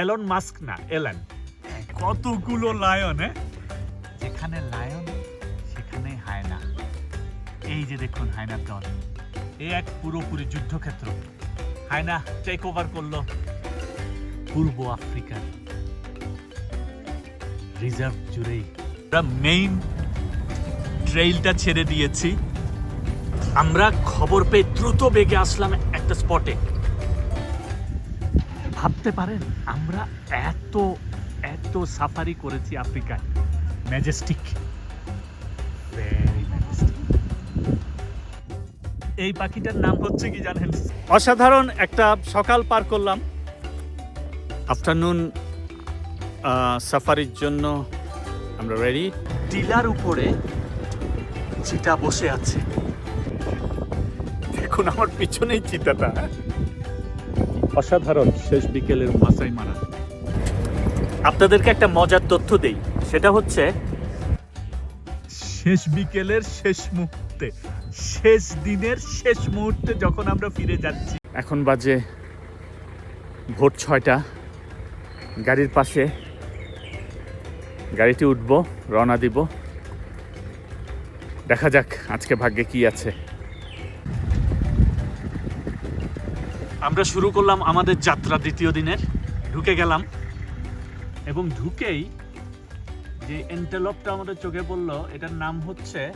Elon Musk না এলেন কতগুলো লায়ন হ্যাঁ যেখানে লায়ন সেখানে হায়না। এই যে দেখুন হায়নার দল। এ এক পুরোপুরি যুদ্ধক্ষেত্র। হায়না টেক ওভার করল পূর্ব আফ্রিকার। রিজার্ভ জুড়েই। আমরা মেইন ট্রেইলটা ছেড়ে দিয়েছি। আমরা খবর পেয়ে দ্রুত বেগে আসলাম একটা স্পটে ভাবতে পারেন আমরা এত এত সাফারি করেছি আফ্রিকায়। ম্যাজেস্টিক এই পাখিটার নাম হচ্ছে কি জানেন? অসাধারণ একটা সকাল পার করলাম। আফটারনুন সাফারির জন্য আমরা রেডি টিলার উপরে চিতা বসে আছে। দেখুন আমার পিছনেই চিতাটা অসাধারণ শেষ বিকেলের মাসাই মারা। আপনাদেরকে একটা মজার তথ্য দেই সেটা হচ্ছে শেষ বিকেলের শেষ মুহূর্তে শেষ দিনের শেষ মুহূর্তে যখন আমরা ফিরে যাচ্ছি। এখন বাজে ভোর ছয়টা গাড়ির পাশে গাড়িটি উঠব রওনা দিব। দেখা যাক আজকে ভাগ্যে কি আছে। আমরা শুরু করলাম আমাদের যাত্রা দ্বিতীয় দিনের। ঢুকে গেলাম। এবং ঢুকেই যে এন্টেলপটা আমাদের চোখে পড়ল এটার নাম হচ্ছে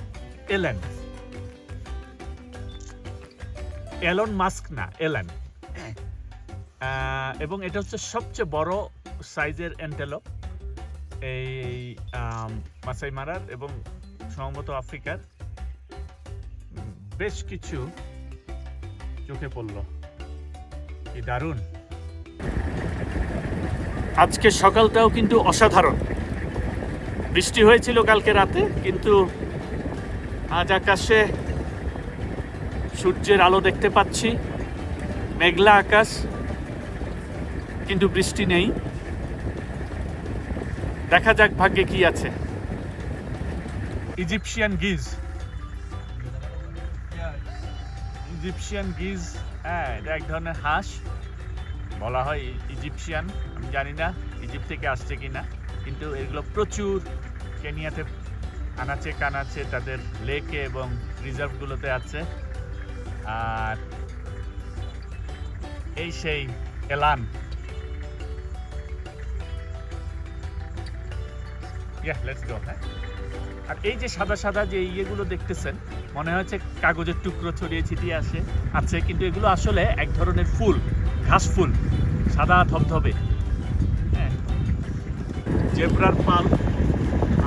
এলেন এলন মাস্ক না এলেন আহ, এবং এটা হচ্ছে সবচেয়ে বড় সাইজের এন্টেলপ এই মাসাই মারার এবং সম্ভবত আফ্রিকার। বেশ কিছু চোখে পড়ল। কি দারুণ? আজকে সকালটাও কিন্তু অসাধারণ। বৃষ্টি হয়েছিল কালকে রাতে, কিন্তু আজ আকাশে সূর্যের আলো দেখতে পাচ্ছি, মেঘলা আকাশ, কিন্তু বৃষ্টি নেই। দেখা যাক ভাগ্যে কি আছে। ইজিপশিয়ান গিজ। ইজিপশিয়ান গিজ হ্যাঁ এটা এক ধরনের হাঁস। বলা হয় ইজিপশিয়ান। আমি জানি না ইজিপ্ট থেকে আসছে কিনা। কিন্তু এগুলো প্রচুর কেনিয়াতে আনাচে কানাচে তাদের লেকে এবং রিজার্ভগুলোতে আছে। আর এই সেই এলান। হ্যাঁ। আর এই যে সাদা সাদা যে ইয়েগুলো দেখতেছেন মনে হচ্ছে কাগজের টুকরো ছড়িয়ে ছিটিয়ে আসে। আছে, কিন্তু এগুলো আসলে এক ধরনের ফুল, ঘাস ফুল, সাদা ধবধবে। হ্যাঁ। জেব্রার পাল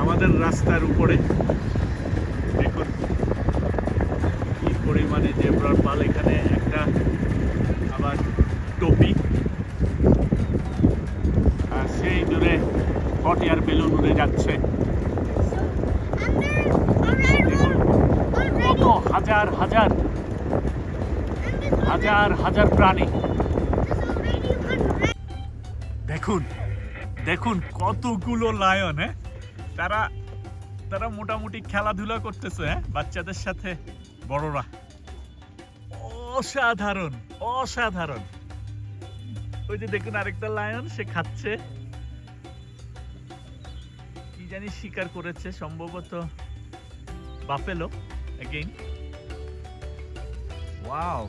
আমাদের রাস্তার উপরে। দেখুন, কি পরিমাণে জেব্রার পাল এখানে একটা আবার টপি। আর সেই দূরে হট এয়ার বেলুন উড়ে যাচ্ছে দেখুন কত হাজার হাজার হাজার হাজার প্রাণী। দেখুন দেখুন কতগুলো লায়ন হ্যাঁ? তারা তারা মোটামুটি খেলাধুলা করতেছে হ্যাঁ? বাচ্চাদের সাথে, বড়রা। অসাধারণ অসাধারণ। ওই যে দেখুন আরেকটা লায়ন সে খাচ্ছে। কি জানি শিকার করেছে, সম্ভবত বাফেলো এগেইন ওয়াও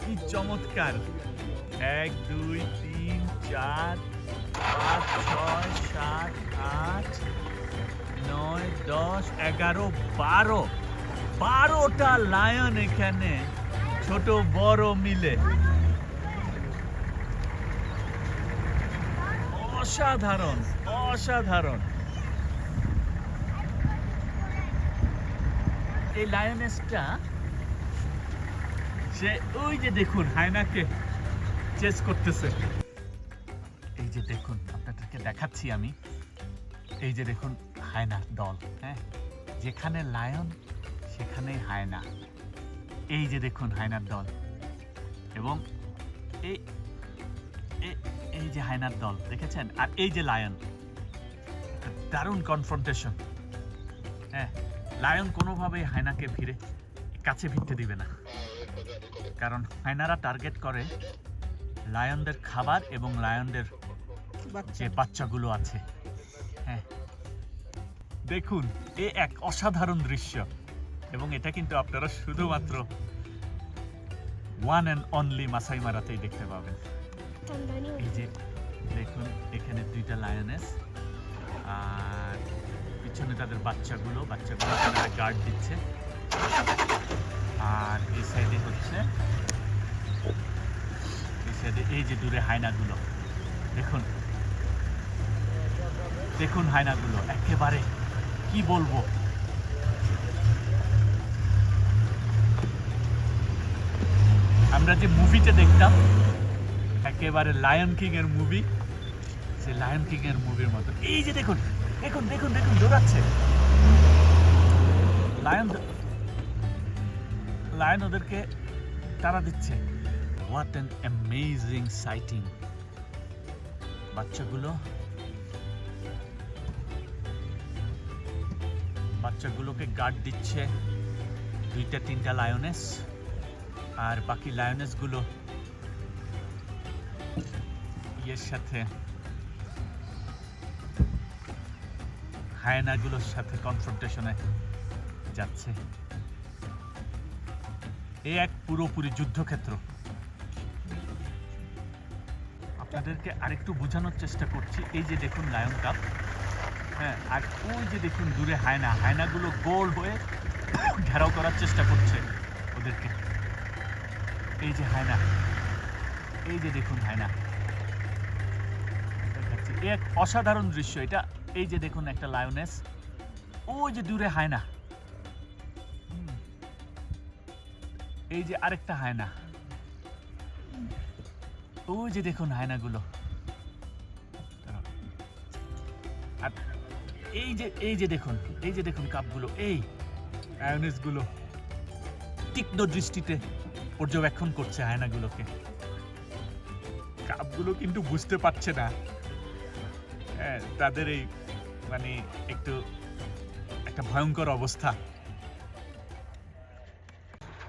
কি চমৎকার। এক, দুই, তিন, চার, পাঁচ, ছয়, সাত, আট, নয়, দশ, এগারো, বারো। বারোটা লায়ন এখানে, ছোট, বড় মিলে। অসাধারণ অসাধারণ। এই লায়নেসটা সে ওই যে দেখুন, হায়নাকে চেস করতেছে। এই যে দেখুন, আপনাদেরকে দেখাচ্ছি আমি। এই যে দেখুন হায়নার দল হ্যাঁ? যেখানে লায়ন সেখানেই হায়না। এই যে দেখুন, হায়নার দল। এবং এই এই যে হায়নার দল, দেখেছেন? আর এই যে লায়ন দারুণ কনফ্রন্টেশন হ্যাঁ? লায়ন কোনোভাবেই হায়নাকে ফিরে কাছে ফিরতে দিবে না। কারণ হায়নারা টার্গেট করে লায়নদের খাবার এবং লায়নদের যে বাচ্চাগুলো আছে। হ্যাঁ। দেখুন এ এক অসাধারণ দৃশ্য। এবং এটা কিন্তু আপনারা শুধুমাত্র ওয়ান অ্যান্ড অনলি মাসাই মারাতেই দেখতে পাবেন। এই যে দেখুন এখানে দুইটা লায়নেস আর পিছনে তাদের বাচ্চাগুলো বাচ্চাগুলো তারা গার্ড দিচ্ছে। আর এই সাইডে হচ্ছে, এই সাইডে এই যে দূরে হায়নাগুলো, দেখুন। দেখুন হায়নাগুলো, একেবারে কি বলব? আমরা যে মুভিতে দেখতাম, একেবারে লায়ন কিং এর মুভি সে লায়ন কিং এর মুভির মতো। এই যে দেখুন দেখুন দেখুন দেখুন, দৌড়াচ্ছে। লায়ন লায়ন ওদেরকে তারা দিচ্ছে। হোয়াট অ্যান অ্যামেজিং সাইটিং বাচ্চাগুলো বাচ্চাগুলোকে গার্ড দিচ্ছে দুইটা, তিনটা লায়নেস আর বাকি লায়নেসগুলো ইয়ের সাথে হায়নাগুলোর সাথে কনফ্রন্টেশনে যাচ্ছে। এ এক পুরোপুরি যুদ্ধক্ষেত্র। আপনাদেরকে আরেকটু বোঝানোর চেষ্টা করছি। এই যে দেখুন লায়ন কাপ হ্যাঁ আর ওই যে দেখুন দূরে হায়না। হায়নাগুলো গোল হয়ে ঘেরাও করার চেষ্টা করছে ওদেরকে। এই যে হায়না, এই যে দেখুন হায়না। এক অসাধারণ দৃশ্য। এটা এই যে দেখুন একটা লায়নেস ওই যে দূরে হায়না। এই যে আরেকটা হায়না। ওই যে দেখুন হায়নাগুলো। আর এই যে এই যে দেখুন, এই যে দেখুন কাপগুলো, এই আয়োনিসগুলো তীক্ষ্ণ দৃষ্টিতে পর্যবেক্ষণ করছে আয়নাগুলোকে কাপগুলো কিন্তু বুঝতে পারছে না। হ্যাঁ তাদের এই মানে একটু একটা ভয়ঙ্কর অবস্থা।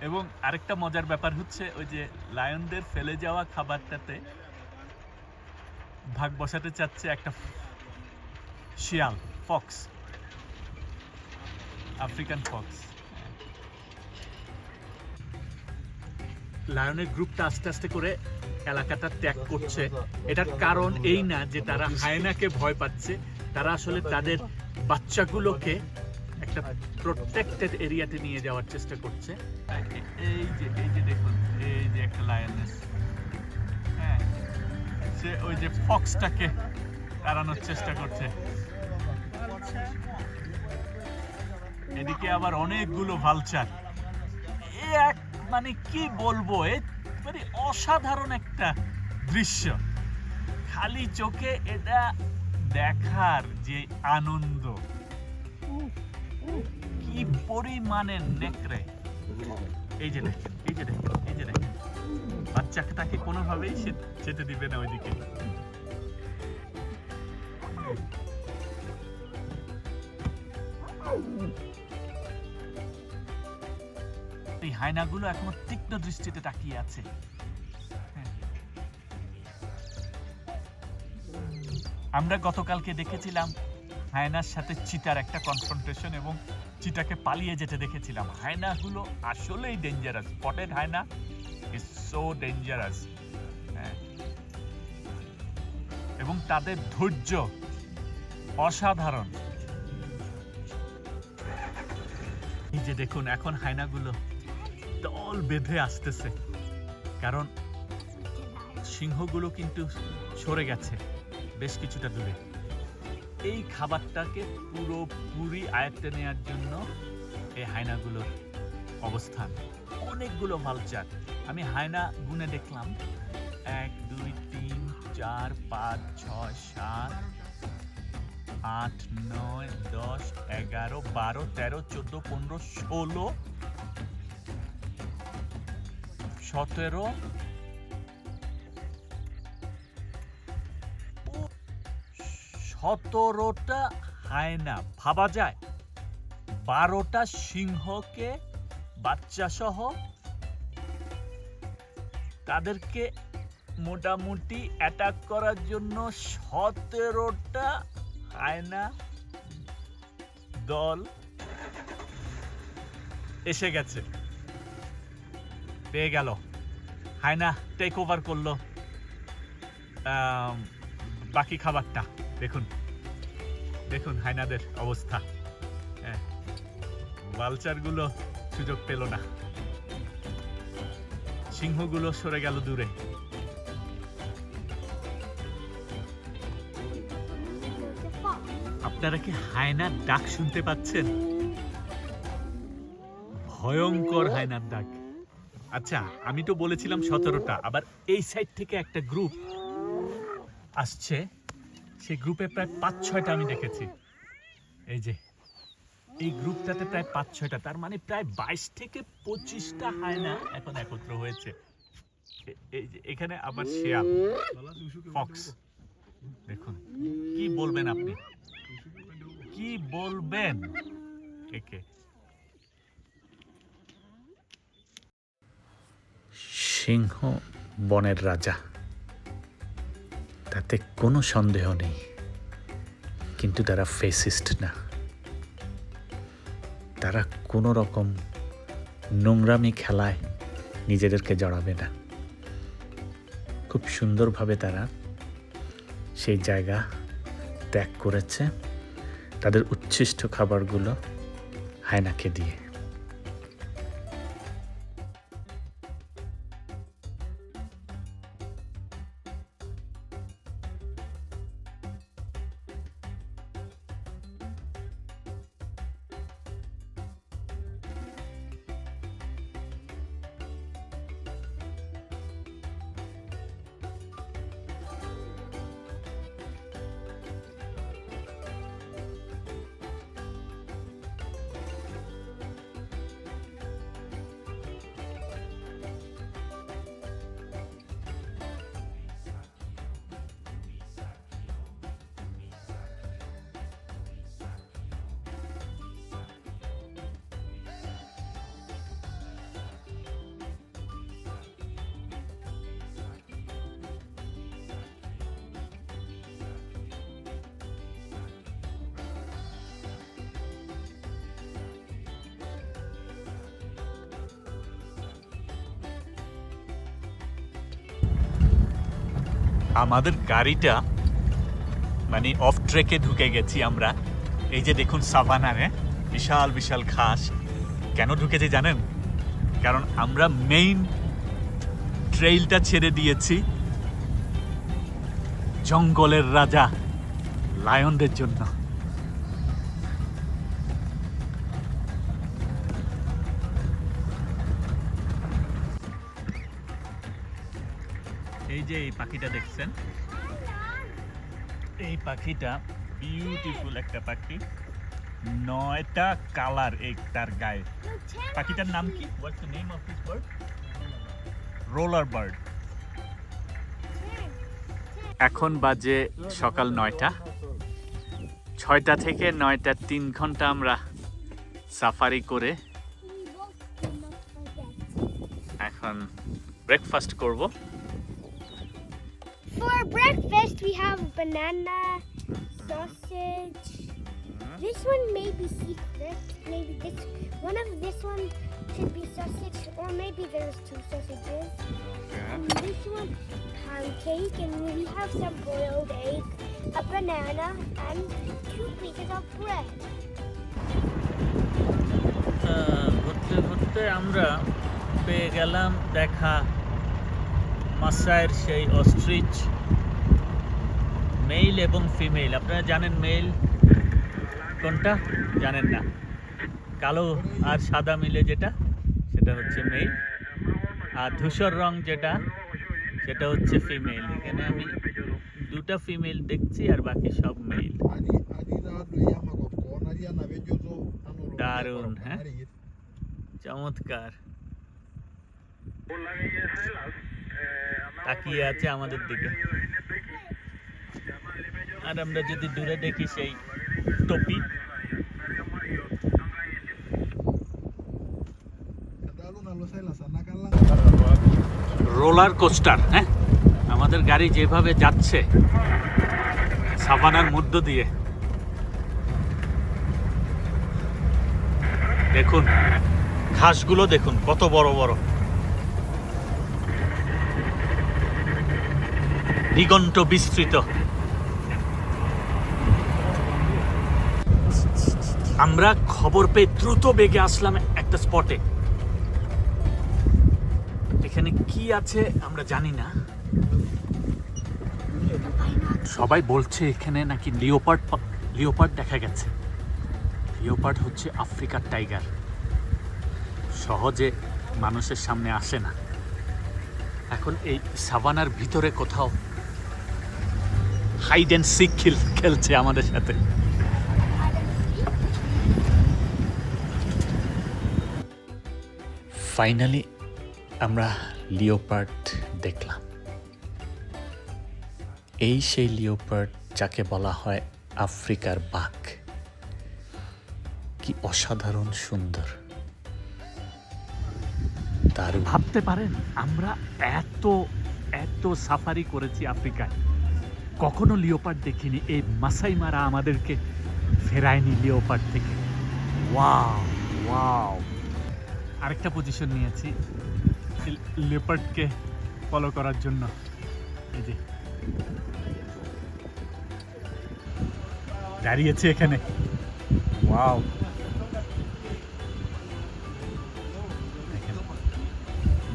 এবং আরেকটা মজার ব্যাপার হচ্ছে ওই যে লায়নদের ফেলে যাওয়া খাবারটাতে ভাগ বসাতে চাচ্ছে একটা শিয়াল, ফক্স। African Fox. লায়নের গ্রুপটা আস্তে আস্তে করে এলাকাটা ত্যাগ করছে। এটার কারণ এই না যে তারা হায়নাকে ভয় পাচ্ছে। তারা আসলে তাদের বাচ্চাগুলোকে একটা প্রোটেক্টেড এরিয়াতে নিয়ে যাওয়ার চেষ্টা করছে। এই যে এই যে দেখুন, এই যে একটা লায়নেস হ্যাঁ সে ওই যে ফক্সটাকে তাড়ানোর চেষ্টা করছে। এদিকে আবার অনেকগুলো ভালচার এক মানে কি বলব, এ মানে অসাধারণ একটা দৃশ্য। খালি চোখে এটা দেখার যে আনন্দ। কি পরিমাণে নেকড়ে। এই যে দেখেন এই যে দেখেন এই যে দেখেন। বাচ্চাকে তাকে কোনোভাবেই যেতে দিবে না ওইদিকে। এই হায়নাগুলো এখনও তীক্ষ্ণ দৃষ্টিতে তাকিয়ে আছে। আমরা গতকালকে দেখেছিলাম হায়নার সাথে চিতার একটা কনফ্রন্টেশন এবং চিতাকে পালিয়ে যেতে দেখেছিলাম। হায়নাগুলো আসলেই dangerous spotted hyena is so dangerous এবং তাদের ধৈর্য অসাধারণ। এই যে দেখুন, এখন হায়নাগুলো দল বেঁধে আসতেছে। কারণ সিংহগুলো কিন্তু সরে গেছে। বেশ কিছুটা দূরে। এই খাবারটাকে পুরোপুরি আয়ত্তে নেওয়ার জন্য এই হায়নাগুলোর অবস্থান। অনেকগুলো ভালচার আমি হায়না গুনে দেখলাম। এক, দুই, তিন, চার, পাঁচ, ছয়, সাত, আট, নয়, দশ, এগারো, বারো, তেরো, চোদ্দ, পনেরো, ষোলো, সতেরো সতেরোটা হায়না ভাবা যায়। বারোটা সিংহকে বাচ্চা সহ তাদেরকে মোটামুটি অ্যাটাক করার জন্য সতেরোটা হায়না দল এসে গেছে। পেয়ে গেল। হায়না টেক ওভার করল। বাকি খাবারটা। দেখুন দেখুন হায়নাদের অবস্থা। হ্যাঁ বালচারগুলো সুযোগ পেল না। সিংহগুলো সরে গেল দূরে। আপনারা কি হায়নার ডাক শুনতে পাচ্ছেন? ভয়ঙ্কর হায়নার ডাক। আচ্ছা আমি তো বলেছিলাম সতেরোটা, আবার এই সাইড থেকে একটা গ্রুপ আসছে। সেই গ্রুপে প্রায় পাঁচ ছয়টা আমি দেখেছি। এই যে, এই গ্রুপটাতে প্রায় পাঁচ ছয়টা তার মানে প্রায় বাইশ থেকে পঁচিশটা হায়না এখন একত্র হয়েছে। এই যে, এখানে আবার শিয়াল ফক্স। দেখুন, কি বলবেন আপনি? কি বলবেন? একে। সিংহ বনের রাজা। তাতে কোনো সন্দেহ নেই। কিন্তু তারা ফেসিস্ট না। তারা কোনো রকম নোংরামি খেলায় নিজেদেরকে জড়াবে না। খুব সুন্দরভাবে তারা সেই জায়গা ত্যাগ করেছে। তাদের উচ্ছিষ্ট খাবারগুলো হায়নাকে দিয়ে। আমাদের গাড়িটা মানে অফ ট্রেকে ঢুকে গেছি আমরা। এই যে দেখুন সাভানারে, বিশাল বিশাল ঘাস কেন ঢুকেছি জানেন? কারণ আমরা মেইন ট্রেইলটা ছেড়ে দিয়েছি জঙ্গলের রাজা লায়নদের জন্য। যে এই পাখিটা দেখছেন, এই পাখিটা বিউটিফুল একটা পাখি। নয়টা কালার এই তার গায়ে। পাখিটার নাম কি? What's the name of this bird roller bird এখন বাজে সকাল নয়টা। ছয়টা থেকে নয়টা তিন ঘণ্টা আমরা সাফারি করে এখন ব্রেকফাস্ট করব। For breakfast, we have banana, sausage. This one may be secret. Maybe this one of this one should be sausage, or maybe there's two sausages. And this one pancake, and we have some boiled egg, a banana, and two pieces of bread. ঘুরতে ঘুরতে আমরা পেয়ে গেলাম দেখা মাসায়ের সেই ostrich mail এবং female আপনারা জানেন মেল কোনটা? জানেন না। কালো আর সাদা মিলে যেটা সেটা হচ্ছে মেল আর ধূসর রং যেটা সেটা হচ্ছে ফিমেল এখানে আমি দুটা ফিমেল দেখছি আর বাকি সব মেল Darun, হ্যাঁ? চমৎকার। তাকিয়ে আছে আমাদের দিকে। আর আমরা যদি দূরে দেখি সেই টপি। রোলার কোস্টার হ্যাঁ? আমাদের গাড়ি যেভাবে যাচ্ছে সাভানার মধ্য দিয়ে। দেখুন, ঘাসগুলো দেখুন, কত বড় বড়। দিগন্ত বিস্তৃত। আমরা খবর পেয়ে দ্রুত বেগে আসলাম একটা স্পটে। এখানে কি আছে আমরা জানি না। সবাই বলছে এখানে নাকি লিওপার্ড লিওপার্ড দেখা গেছে। লিওপার্ড হচ্ছে আফ্রিকার টাইগার। সহজে মানুষের সামনে আসে না। এখন এই সাবানার ভিতরে কোথাও হাইড অ্যান্ড সিক খেল, খেলছে আমাদের সাথে। ফাইনালি আমরা লিওপার্ড দেখলাম। এই সেই লিওপার্ড যাকে বলা হয় আফ্রিকার বাঘ। কি অসাধারণ সুন্দর। দারুণ। ভাবতে পারেন, আমরা এত এত সাফারি করেছি আফ্রিকায়। কখনো লিওপার্ড দেখিনি এই মাসাই মারা আমাদেরকে ফেরায়নি লিওপার্ড থেকে। Wow wow. আরেকটা পজিশন নিয়েছি লেপার্ডকে ফলো করার জন্য। এই যে। দাঁড়িয়েছে এখানে। ওয়াও।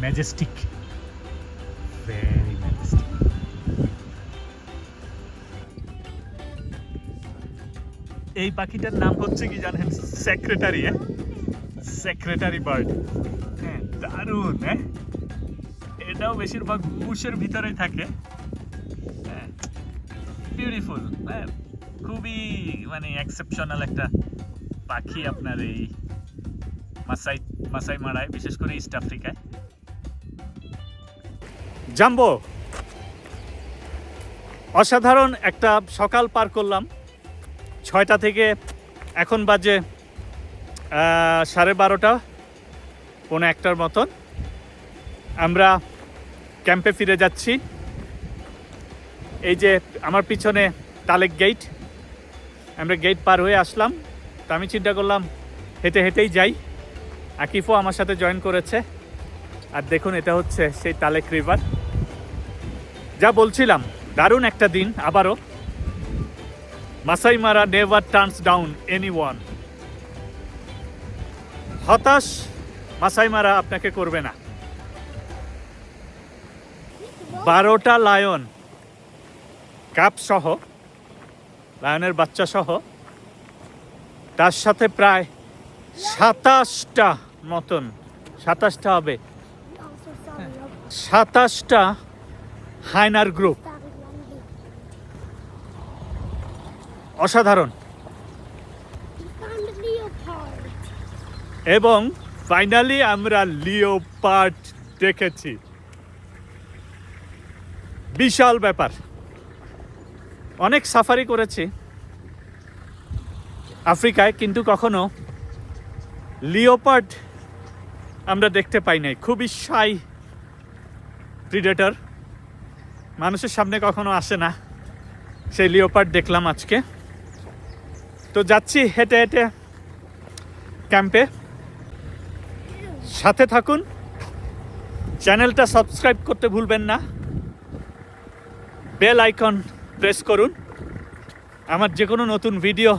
ম্যাজেস্টিক ভেরি এই পাখিটার নাম হচ্ছে কি জানেন? সেক্রেটারি হ্যাঁ? সেক্রেটারি বার্ড হ্যাঁ দারুণ হ্যাঁ? এটাও বেশিরভাগ বুশের ভিতরেই থাকে। হ্যাঁ বিউটিফুল হ্যাঁ? খুবই মানে এক্সেপশনাল একটা পাখি আপনার এই মাসাই মাসাই মারায় বিশেষ করে ইস্ট আফ্রিকায় জাম্বো! অসাধারণ একটা সকাল পার করলাম। ছয়টা থেকে এখন বাজে সাড়ে বারোটা, পৌনে একটার মতন। আমরা ক্যাম্পে ফিরে যাচ্ছি। এই যে আমার পিছনে তালেক গেট আমরা গেট পার হয়ে আসলাম। তা আমি চিন্তা করলাম, হেঁটে হেঁটেই যাই। আকিফও আমার সাথে জয়েন করেছে। আর দেখুন, এটা হচ্ছে সেই তালেক রিভার যা বলছিলাম, দারুণ একটা দিন আবারও। Masai Mara never turns down anyone হতাশ, মাসাই মারা আপনাকে করবে না। বারোটা লায়ন, কাপ সহ, লায়নের বাচ্চা সহ, তার সাথে প্রায় সাতাশটা মতন, সাতাশটা হবে. সাতাশটা হাইনার গ্রুপ। অসাধারণ. এবং ফাইনালি আমরা লিওপার্ড দেখেছি। বিশাল ব্যাপার। অনেক সাফারি করেছি। আফ্রিকায় কিন্তু কখনো লিওপার্ড আমরা দেখতে পাই নাই। খুবই সাই প্রিডেটর মানুষের সামনে কখনো আসে না। সেই লিওপার্ড দেখলাম আজকে। তো যাচ্ছি হেঁটে হেঁটে ক্যাম্পে। সাথে থাকুন। চ্যানেলটা সাবস্ক্রাইব করতে ভুলবেন না। বেল আইকন প্রেস করুন। আমার যে কোনো নতুন ভিডিও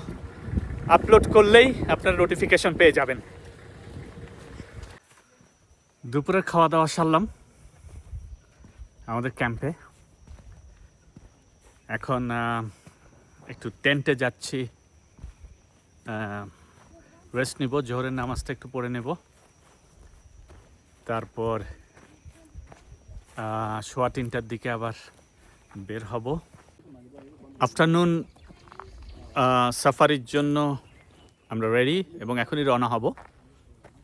আপলোড করলেই আপনার নোটিফিকেশন পেয়ে যাবেন। দুপুরের খাওয়া দাওয়া সারলাম আমাদের ক্যাম্পে। এখন একটু টেন্টে যাচ্ছি। রেস্ট নিব, জোহরের নামাজটা একটু পড়ে নেব। তারপর সোয়া তিনটার দিকে আবার বের হব। আফটারনুন সাফারির জন্য আমরা রেডি এবং এখনই রওনা হব।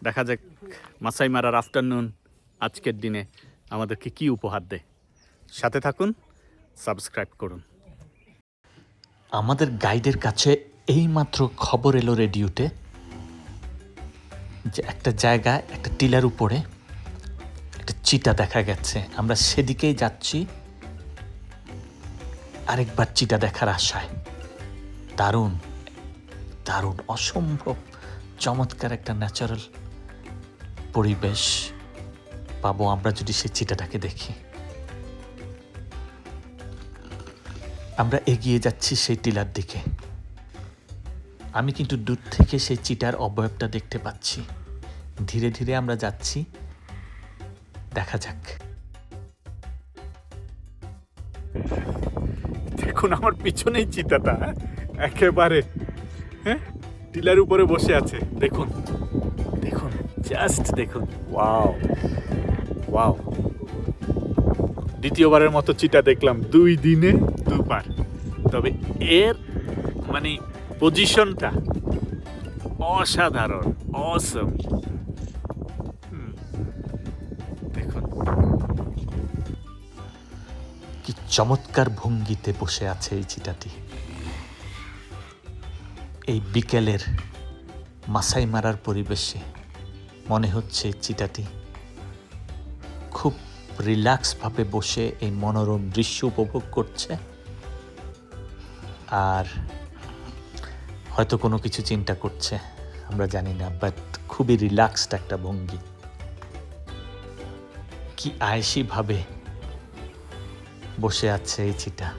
দেখা যাক মাসাই মারার আফটারনুন আজকের দিনে আমাদেরকে কি উপহার দেয়। সাথে থাকুন, সাবস্ক্রাইব করুন। আমাদের গাইডের কাছে এইমাত্র খবর এলো রেডিওতে যে একটা জায়গায় একটা টিলার উপরে একটা চিতা দেখা গেছে। আমরা সেদিকেই যাচ্ছি, আরেকবার চিটা দেখার আশায়। দারুণ দারুণ, অসম্ভব, চমৎকার একটা ন্যাচারাল পরিবেশ পাবো আমরা যদি সেই চিটাটাকে দেখি। আমরা এগিয়ে যাচ্ছি সেই টিলার দিকে। আমি কিন্তু দূর থেকে সেই চিটার অবয়বটা দেখতে পাচ্ছি। ধীরে ধীরে আমরা যাচ্ছি। দেখা যাক। দেখুন আমার পিছনেই চিতাটা হ্যাঁ? একেবারে হ্যাঁ? টিলার উপরে বসে আছে। দেখুন দেখুন জাস্ট দেখুন। ওয়াও ওয়াও দ্বিতীয়বারের মতো চিতা দেখলাম দুই দিনে দুবার। তবে এর মানে পজিশনটা অসাধারণ অসম দেখুন। কি চমৎকার ভঙ্গিতে বসে আছে এই চিটাটি এই বিকেলের মাসাই মারার পরিবেশে মনে হচ্ছে চিটাটি খুব রিল্যাক্সভাবে বসে এই মনোরম দৃশ্য উপভোগ করছে। আর হয়তো কোনো কিছু চিন্তা করছে, আমরা জানি না বাট খুবই রিল্যাক্সড একটা ভঙ্গি। কি আয়েসিভাবে বসে আছে এই চিটা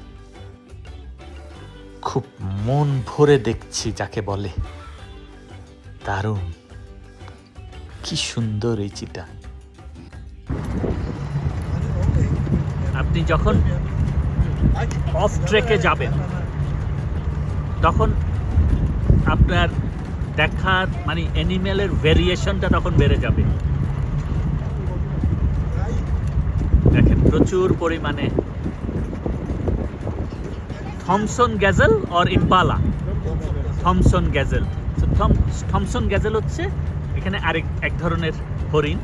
খুব মন ভরে দেখছি যাকে বলে। দারুণ। কি সুন্দর এই চিটা আপনি যখন অফ ট্রেকে যাবেন, তখন আপনার দেখার মানে অ্যানিমেলের ভেরিয়েশনটা তখন বেড়ে যাবে। দেখেন, প্রচুর পরিমাণে। Thomson gazelle or impala Thomson gazelle Thomson gazelle হচ্ছে এখানে আরেক, এক ধরনের হরিণ।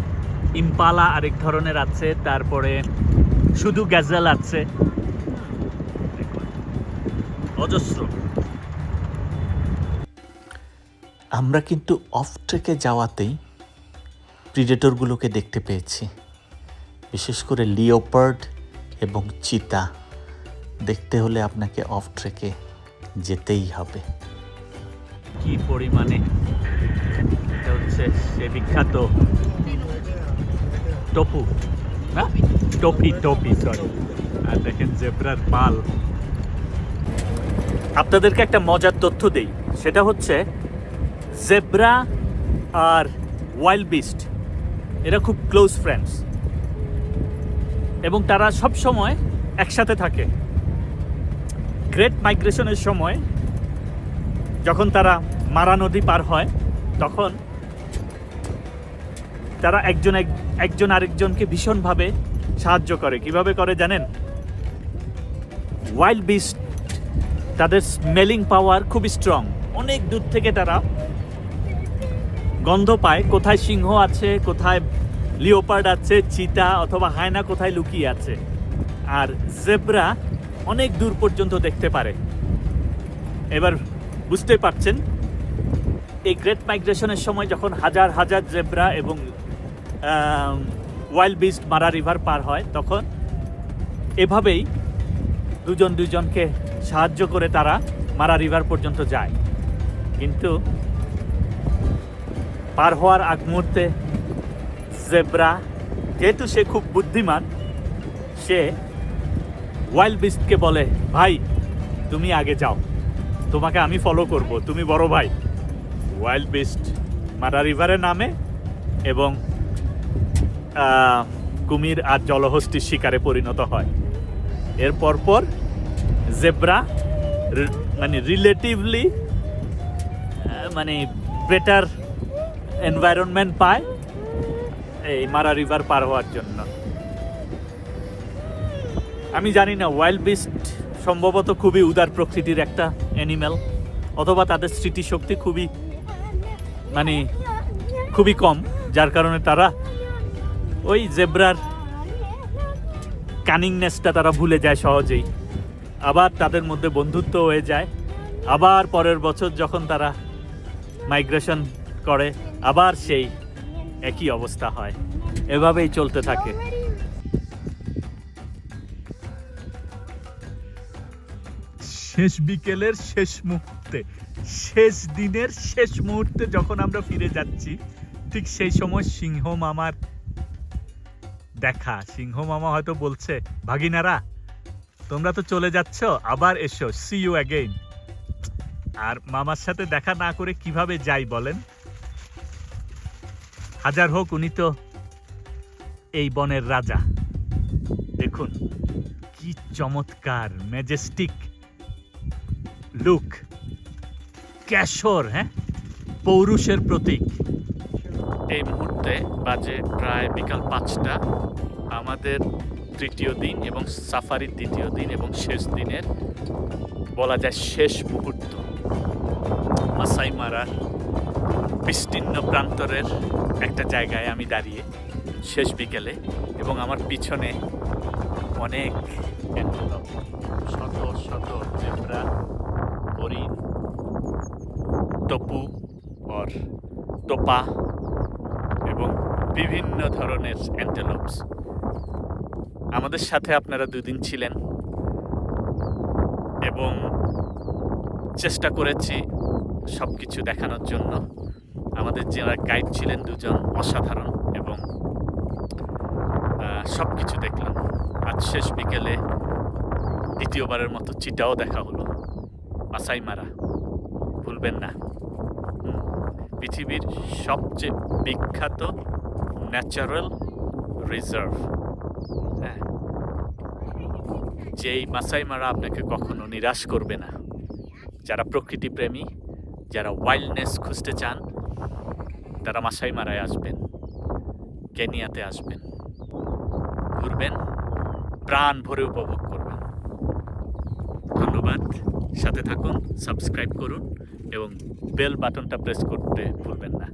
ইম্পালা আরেক ধরনের আছে, তারপরে শুধু গ্যাজেল আছে। অজস্র। আমরা কিন্তু অফ ট্রেকে যাওয়াতেই প্রিডেটরগুলোকে দেখতে পেয়েছি। বিশেষ করে লিওপার্ড এবং চিতা দেখতে হলে আপনাকে অফ ট্রেকে যেতেই হবে। কি পরিমাণে? এটা হচ্ছে সে বিখ্যাত টপু টপি টপি সরি আর দেখেন জেব্রার পাল। আপনাদেরকে একটা মজার তথ্য দেই। সেটা হচ্ছে জেব্রা আর ওয়াইল্ড বিস্ট এরা খুব ক্লোজ ফ্রেন্ডস এবং তারা সব সময় একসাথে থাকে। গ্রেট মাইগ্রেশনের সময় যখন তারা মারা নদী পার হয়, তখন তারা একজন এক- একজন আরেকজনকে ভীষণভাবে সাহায্য করে। কীভাবে করে জানেন? ওয়াইল্ড বিস্ট তাদের স্মেলিং পাওয়ার খুবই স্ট্রং অনেক দূর থেকে তারা গন্ধ পায়। কোথায় সিংহ আছে, কোথায় লিওপার্ড আছে, চিতা অথবা হায়না কোথায় লুকিয়ে আছে। আর জেব্রা অনেক দূর পর্যন্ত দেখতে পারে। এবার বুঝতে পারছেন, এই গ্রেট মাইগ্রেশনের সময় যখন হাজার হাজার জেব্রা এবং ওয়াইল্ড বিস্ট মারা রিভার পার হয়, তখন এভাবেই দুজন দুজনকে সাহায্য করে তারা মারা রিভার পর্যন্ত যায়। কিন্তু পার হওয়ার আগ মুহূর্তে জেব্রা, যেহেতু সে খুব বুদ্ধিমান, সে ওয়াইল্ড বিস্টকে বলে, ভাই, তুমি আগে যাও। তোমাকে আমি ফলো করব। তুমি বড় ভাই। ওয়াইল্ড বিস্ট মারা রিভারে নামে এবং কুমির আর জলহস্তির শিকারে পরিণত হয়। এর পরপর জেব্রা মানে রিলেটিভলি মানে বেটার এনভায়রনমেন্ট পায়, এই মারা রিভার পার হওয়ার জন্য। আমি জানি না ওয়াইল্ড বিস্ট সম্ভবত খুবই উদার প্রকৃতির একটা অ্যানিম্যাল অথবা তাদের স্মৃতিশক্তি খুবই মানে খুবই কম, যার কারণে তারা ওই জেব্রার কানিংনেসটা তারা ভুলে যায় সহজেই। আবার তাদের মধ্যে বন্ধুত্ব হয়ে যায়। আবার পরের বছর যখন তারা মাইগ্রেশন করে আবার সেই একই অবস্থা হয়। এভাবেই চলতে থাকে। শেষ বিকেলের শেষ মুহূর্তে, শেষ দিনের শেষ মুহূর্তে যখন আমরা ফিরে যাচ্ছি, ঠিক সেই সময় সিংহ মামার দেখা। সিংহ মামা হয়তো বলছে, ভাগিনারা, তোমরা তো চলে যাচ্ছ, আবার এসো সি ইউ অ্যাগেইন আর মামার সাথে দেখা না করে কীভাবে যাই বলেন? হাজার হোক, উনি তো এই বনের রাজা। দেখুন, কি চমৎকার ম্যাজেস্টিক লুক ক্যাশর হ্যাঁ? পৌরুষের প্রতীক। এই মুহূর্তে বাজে প্রায় বিকাল পাঁচটা। আমাদের তৃতীয় দিন এবং সাফারির দ্বিতীয় দিন এবং শেষ দিনের বলা যায় শেষ মুহূর্ত। মাসাই মারার বিস্তীর্ণ প্রান্তরের একটা জায়গায় আমি দাঁড়িয়ে শেষ বিকেলে এবং আমার পিছনে অনেক শত শত জেব্রা, হরিণ, তপু, অর তোপা এবং বিভিন্ন ধরনের অ্যান্টেলোপস আমাদের সাথে আপনারা দুদিন ছিলেন এবং চেষ্টা করেছি সব কিছু দেখানোর জন্য আমাদের যারা গাইড ছিলেন দুজন অসাধারণ এবং সব কিছু দেখলাম। আজ শেষ বিকেলে দ্বিতীয়বারের মতো চিটাও দেখা হলো। মাসাই মারা। ভুলবেন না। পৃথিবীর সবচেয়ে বিখ্যাত ন্যাচারাল রিজার্ভ হ্যাঁ। যেই মাসাই মারা আপনাকে কখনো নিরাশ করবে না। যারা প্রকৃতি প্রেমী যারা ওয়াইল্ডনেস খুঁজতে চান, তারা মাসাই মারায় আসবেন, কেনিয়াতে আসবেন, ঘুরবেন, প্রাণ ভরে উপভোগ করবেন। ধন্যবাদ, সাথে থাকুন সাবস্ক্রাইব করুন এবং বেল বাটনটা প্রেস করতে ভুলবেন না।